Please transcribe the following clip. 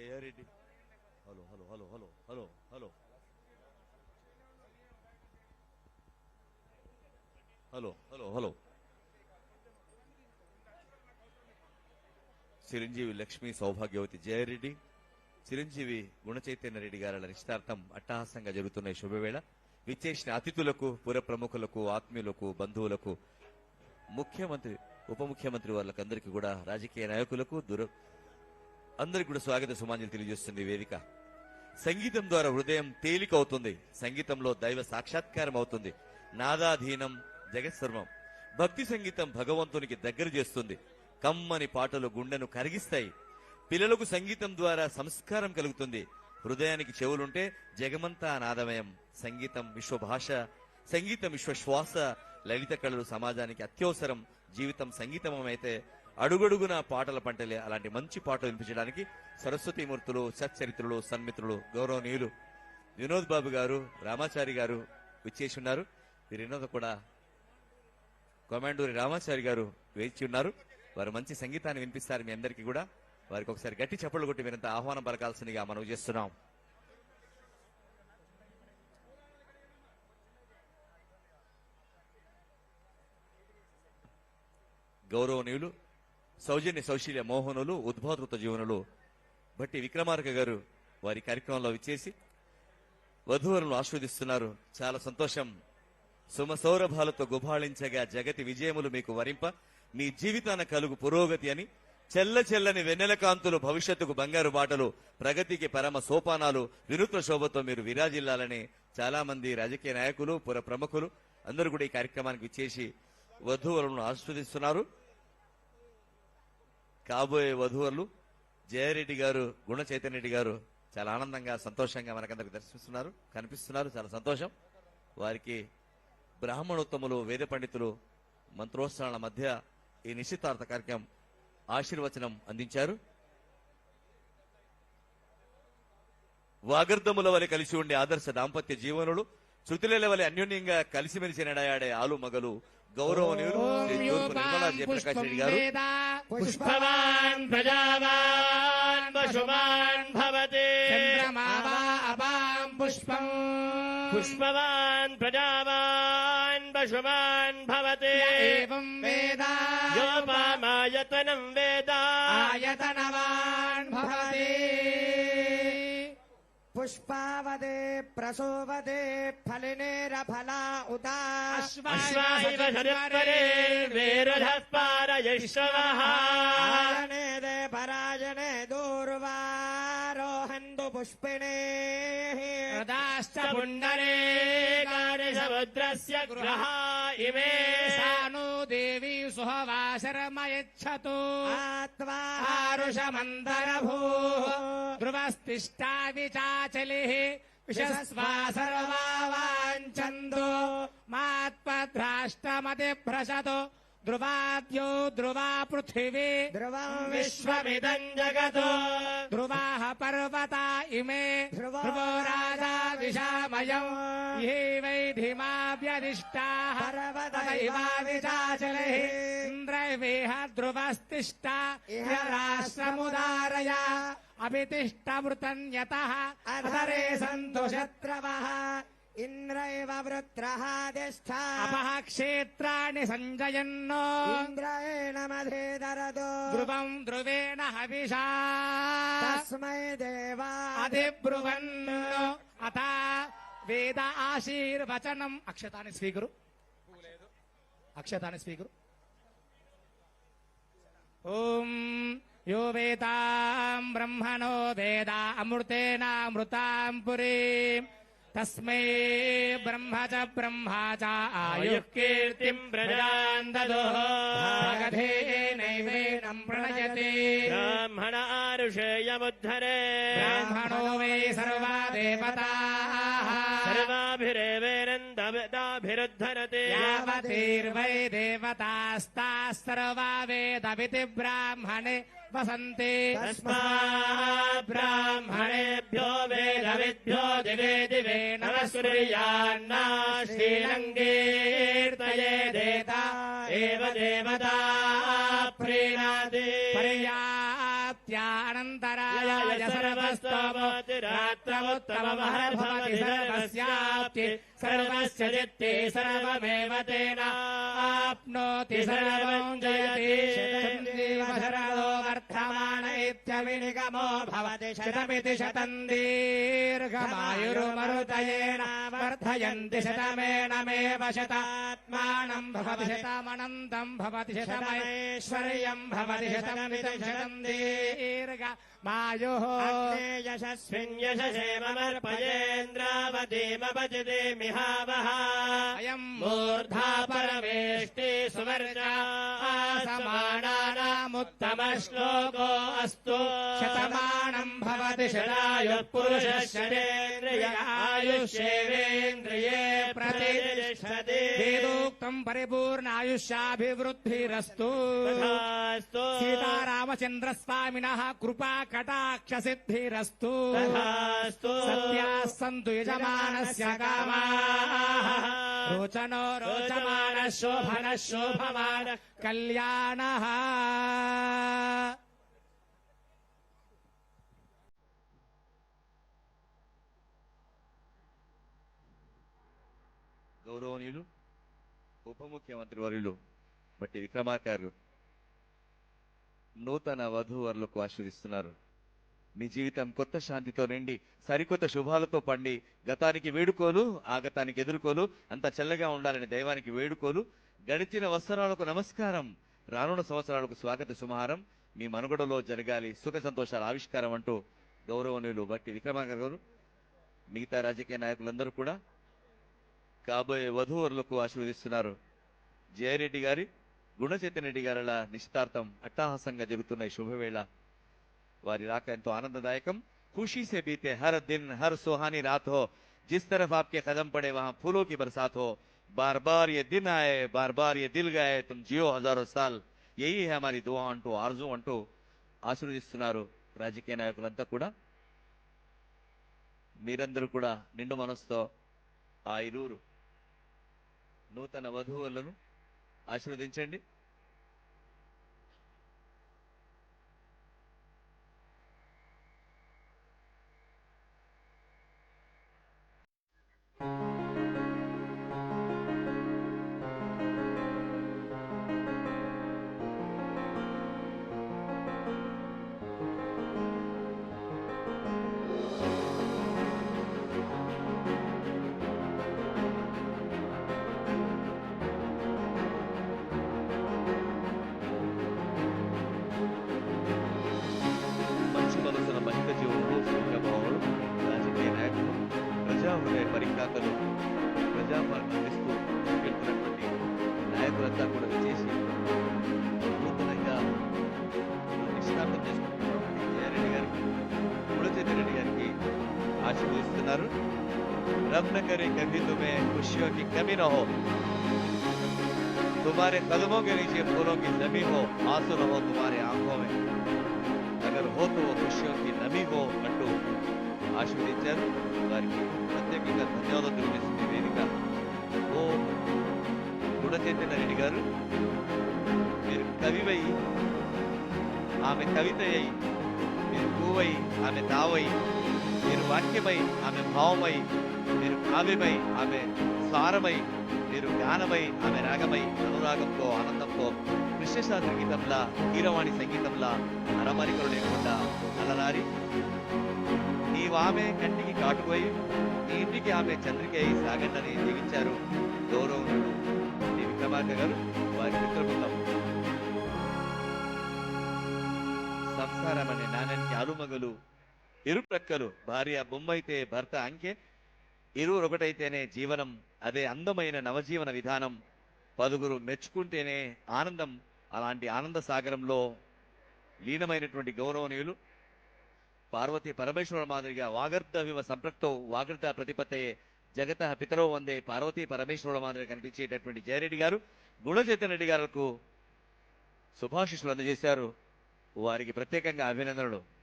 Jaya Reddy. Hello hello hello hello hello hello. Hello hello hello. Chiranjeevi Lakshmi సౌభాగ్యవతి జయారెడ్డి. చిరంజీవి గుణచైతన్య రెడ్డి గారి నిశ్చితార్థం అట్టహాసంగా జరుగుతున్న శుభవేళ. విచ్చేసిన అతిథులకు పుర ప్రముఖులకు ఆత్మీయులకు బంధువులకు ముఖ్యమంత్రి ఉప ముఖ్యమంత్రి వాళ్ళకందరికీ కూడా రాజకీయ నాయకులకు దూర అందరికి కూడా స్వాగత సుమాంజలి తెలియజేస్తుంది వేదిక. సంగీతం ద్వారా హృదయం తేలిక అవుతుంది సంగీతంలో దైవ సాక్షాత్కారం అవుతుంది. నాదాధీనం జగత్సర్వం. భక్తి సంగీతం భగవంతునికి దగ్గర చేస్తుంది. కమ్మని పాటలు గుండెను కరిగిస్తాయి. పిల్లలకు సంగీతం ద్వారా సంస్కారం కలుగుతుంది. హృదయానికి చెవులుంటే జగమంతా నాదమయం. సంగీతం విశ్వభాష సంగీతం విశ్వశ్వాస లలిత కళలు సమాజానికి అత్యవసరం. జీవితం సంగీతమైతే అడుగడుగున పాటల పంటలే అలాంటి మంచి పాటలు వినిపించడానికి సరస్వతీమూర్తులు సచ్చరిత్రులు సన్మిత్రులు గౌరవనీయులు వినోద్ బాబు గారు రామాచారి గారు విచ్చేసి ఉన్నారు. వీరినోద కూడా కొమాండూరి రామాచారి గారు వేచి ఉన్నారు. వారు మంచి సంగీతాన్ని వినిపిస్తారు మీ అందరికీ కూడా. వారికి ఒకసారి గట్టి చప్పట్లు కొట్టి మీరంతా ఆహ్వానం పలకాల్సిందిగా మనం చేస్తున్నాం. గౌరవనీయులు సౌజన్య సౌశీల్య మోహనులు ఉద్భోతృత జీవనులు బట్టి విక్రమార్క గారు వారి కార్యక్రమంలో విచ్చేసి వధువులను ఆస్వాదిస్తున్నారు చాలా సంతోషం. సుమ సౌరభాలతో గుబాళించగా జగతి విజయములు మీకు వరింప. మీ జీవితాన కలుగు పురోగతి అని చెల్ల చెల్లని వెన్నెల కాంతులు భవిష్యత్తుకు బంగారు బాటలు ప్రగతికి పరమ సోపానాలు వినూత్న శోభతో మీరు విరాజిల్లాలని చాలా మంది రాజకీయ నాయకులు పుర ప్రముఖులు అందరూ కూడా ఈ కార్యక్రమానికి విచ్చేసి వధువులను ఆస్వాదిస్తున్నారు కాబోయే వధువులు జయారెడ్డి గారు గుణ చైతన్య రెడ్డి గారు చాలా ఆనందంగా సంతోషంగా మనకందరికి దర్శిస్తున్నారు కనిపిస్తున్నారు. చాలా సంతోషం. వారికి బ్రాహ్మణోత్తములు వేద పండితులు మంత్రోత్సవాల మధ్య ఈ నిశ్చితార్థ కార్యక్రమం ఆశీర్వచనం అందించారు. వాగర్ధముల వలె కలిసి ఉండే ఆదర్శ దాంపత్య జీవనులు శృతిలేల వలె అన్యోన్యంగా కలిసిమెలిసి నడయాడే ఆలు మగలు గౌరవనీయులు శ్రీ తూర్పు నిర్మలా జయప్రకాష్ రెడ్డి గారు పుష్పవాన్ ప్రజావాన్ పశువాన్ భవతి చంద్రమావా అపాం పుష్పం పుష్పవాన్ ప్రజావాన్ పశువాన్ భవతి ఏవం వేద యోపామాయతనం వేద पुष्पावदे प्रसोवदे फलिनेरफला उदा। उदायैश्व दे पराजने दूर्वारोहन्तु पुष्पिणे। उदाश्च पुण्डरे नारे समुद्रस्य गृहः इमे सानो देवी सुहवा शर्म यच्छतु मात्वारुषमन्दर ध्रुवस्तिष्ठा विचाचलिः। विशस्वा सर्वा वाञ्छन्द्रो मात्मद्राष्टमतिभ्रशतु ध्रुवाद्यो ध्रुवा पृथिवी ध्रुवम् विश्वमिदम् जगत्। ध्रुवाः पर्वता इमे। ध्रुवो राजा दिशामयम् ये वै धिमाव्यदिष्टाः पर्वतैवाविचाचलैः इन्द्रैवेह ध्रुवस्तिष्ठा। इह राष्ट्रमुदारय। अभितिष्ठवृतन्यतः। अधरे सन्तु शत्रवः। इन्द्रैव वृत्रः तिष्ठापः क्षेत्राणि सञ्जयन्नो इन्द्रेण मधेदरदो ध्रुवम् ध्रुवेण हविषा तस्मै देवा अधिब्रुवन् अथ वेद आशीर्वचनम् अक्षतानि स्वीकुरु अक्षतानि स्वीकुरु ॐ यो वेताम् ब्रह्मणो वेदा अमृतेनामृताम् पुरीम् तस्मै ब्रह्म च ब्रह्मा च आयुष्कीर्तिम् प्रणो नैवेदम् प्रणयते ब्राह्मण आरुषेयमुद्धरे ब्राह्मणो वै सर्वा देवताः सर्वाभिरेवेरन् देवताभिरुद्धरति यावतीर्वै देवतास्ताः सर्वा वेदमिति ब्राह्मणे वसन्ति। तस्मात् ब्राह्मणेभ्यो वेदविद्भ्यो दिवे दिवे नव सूर्यान्ना श्रीरङ्गीर्तये देता एव देवता प्रीणाति। पर्या సర్వస్తోమోత్తిరాత్రముత్తమమహర్భవతి సర్వస్యాప్తి సర్వస్య చిత్తే సర్వమేవ తేన ఆప్నోతి సర్వం జయతి శరదో వర్ధమాన ఇత్యవినిగమో భవతి శతమితి శతం दीर्घमायुरुमरुतयेन वर्धयन्ति शतमेणमेव शतात्मानम् भवति शतमनन्तम् भवति शतमयेश्वर्यम् भवति शतमिदम् शतम् दीर्घ मायोः यशस्विन् यशे मिहावः। अयम् मूर्धा परमेष्टि सुवर्णा। सप्तमश्लोको अस्तु। शतमानम् भवति शरायुःपुरुषशरेन्द्रियायुष्येवेन्द्रिये प्रतिष्ठते। वेदोक्तम् परिपूर्णायुष्याभिवृद्धिरस्तु। सीता रामचन्द्रस्वामिनः सत्याः सन्तु यजमानस्य कामाः। రోచనో రోచమాన శోభన శోభమాన కళ్యాణः గౌరవనీయులు ఉప ముఖ్యమంత్రి వర్యులు బట్టి విక్రమార్క గారు నూతన వధూవరులకు ఆశీర్దిస్తున్నారు మీ జీవితం కొత్త శాంతితో నిండి సరికొత్త శుభాలతో పండి గతానికి వేడుకోలు ఆగతానికి ఎదుర్కోలు అంత చల్లగా ఉండాలని దైవానికి వేడుకోలు. గడిచిన వస్త్రాలకు నమస్కారం రానున్న సంవత్సరాలకు స్వాగత సుమహారం. మీ మనుగడలో జరగాలి సుఖ సంతోషాల ఆవిష్కారం అంటూ గౌరవనీయులు బట్టి విక్రమార్క గారు మిగతా రాజకీయ నాయకులందరూ కూడా కాబోయే వధూవరులకు ఆశీర్వదిస్తున్నారు. జయరెడ్డి గారి గుణచైతన్యరెడ్డి గారిల నిశ్చితార్థం అట్టహాసంగా జరుగుతున్న ఈ శుభవేళ. వారి రాక ఎంతో ఆనందదాయకం खुशी से बीते हर दिन हर सुहानी रात हो जिस तरफ आपके कदम पड़े वहां फूलों की बरसात हो बार बार ये दिन आए बार बार ये दिल गए तुम जियो हजारों साल यही है हमारी दुआ అంటూ ఆర్జు అంటూ ఆశీర్వదిస్తున్నారు రాజకీయ నాయకులంతా కూడా మీరందరూ కూడా నిండు మనసుతో ఆ ఇరువురు నూతన వధువులను ఆశీర్వదించండి మంచి ఆశీర్వదిస్తున్నారు रब न करे कभी तुम्हें खुशियों की कमी न हो तुम्हारे कदमों के नीचे फूलों की जमी हो आंसू न हो तुम्हारे आंखों में अगर हो तो वो खुशियों की नमी हो అంటూ ఆశీర్వదించారు వారికి ప్రత్యేకంగా ధన్యవాదాలు తెలియజేస్తుంది వేదిక ఓ గుణచైతన్య రెడ్డి గారు మీరు కవివై ఆమె కవిత అయి మీరు పువ్వై ఆమె తావై మీరు వాక్యమై ఆమె భావమై మీరు కావ్యమై ఆమె సారమై మీరు గానమై ఆమె రాగమై అనురాగంతో ఆనందంతో కృష్ణశాస్త్ర గీతంలా కీరవాణి సంగీతంలా అరమరికలు లేకుండా అలరారి. నీవామె కంటికి కాటుపోయి నీ ఇంటికి ఆమె చంద్రిక అయి సాగండని జీవించారు గౌరవనుడు శ్రీ విక్రమార్క గారు వారి మిత్ర బృందం. సంసారం అనే నాణ్యానికి ఇరు ప్రక్కలు భార్య బొమ్మైతే భర్త అంకె ఇరువురు ఒకటైతేనే జీవనం అదే అందమైన నవజీవన విధానం. పదుగురు మెచ్చుకుంటేనే ఆనందం. అలాంటి ఆనంద సాగరంలో లీనమైనటువంటి గౌరవనీయులు పార్వతి పరమేశ్వర మాదిరిగా వాగర్త వివ సంపృక్తో వాగర్త ప్రతిపత్తయే జగత పితరో వందే పార్వతీ పరమేశ్వరుల మాదిరిగా కనిపించేటటువంటి జయరెడ్డి గారు గుణచైతన్య రెడ్డి గారికి శుభాశిషులు అందజేశారు. వారికి ప్రత్యేకంగా అభినందనలు.